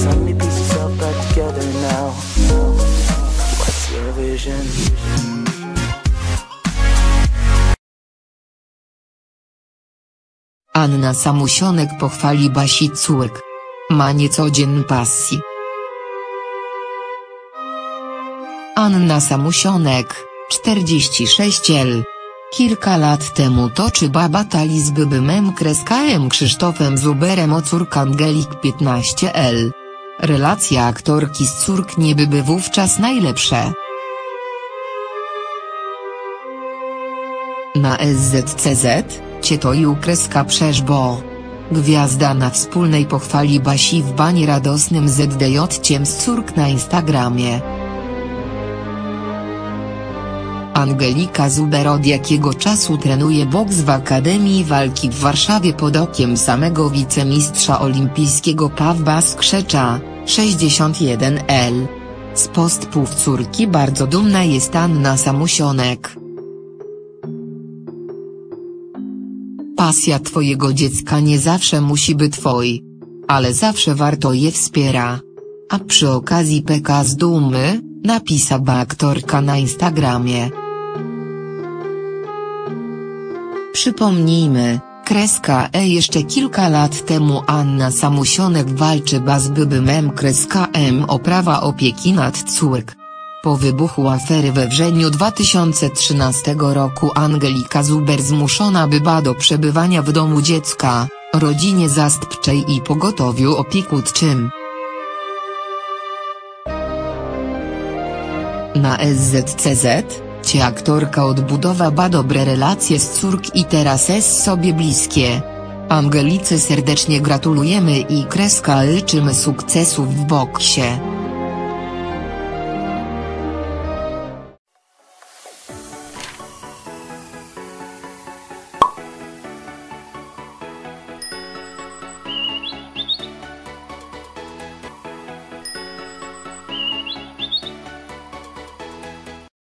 Back together now. What's your vision? Anna Samusionek pochwali Basi córk. Ma niecodzien pasji. Anna Samusionek, 46 L. Kilka lat temu toczyła batali z bybymem kreskałem Krzysztofem Zuberem o córkę Angelik 15L. Relacja aktorki z córk nie były wówczas najlepsze. Na SZCZ, Cietoju kreska przeszbo. Gwiazda na wspólnej pochwali Basi w banie radosnym ZDJ ciem z córk na Instagramie. Angelika Zuber od jakiego czasu trenuje boks w Akademii Walki w Warszawie pod okiem samego wicemistrza olimpijskiego Pawła Skrzecza, 61L. Z postpów córki bardzo dumna jest Anna Samusionek. Pasja twojego dziecka nie zawsze musi być twoj. Ale zawsze warto je wspiera. A przy okazji PK z dumy, napisała aktorka na Instagramie. Przypomnijmy, kreska E jeszcze kilka lat temu Anna Samusionek walczyła z bybymem kreska M o prawa opieki nad córk. Po wybuchu afery we wrześniu 2013 roku Angelika Zuber zmuszona była do przebywania w domu dziecka, rodzinie zastępczej i pogotowiu opiekuńczym. Na SZCZ, cie aktorka odbudowała dobre relacje z córk i teraz jest sobie bliskie. Angelice serdecznie gratulujemy i kreska życzymy sukcesów w boksie.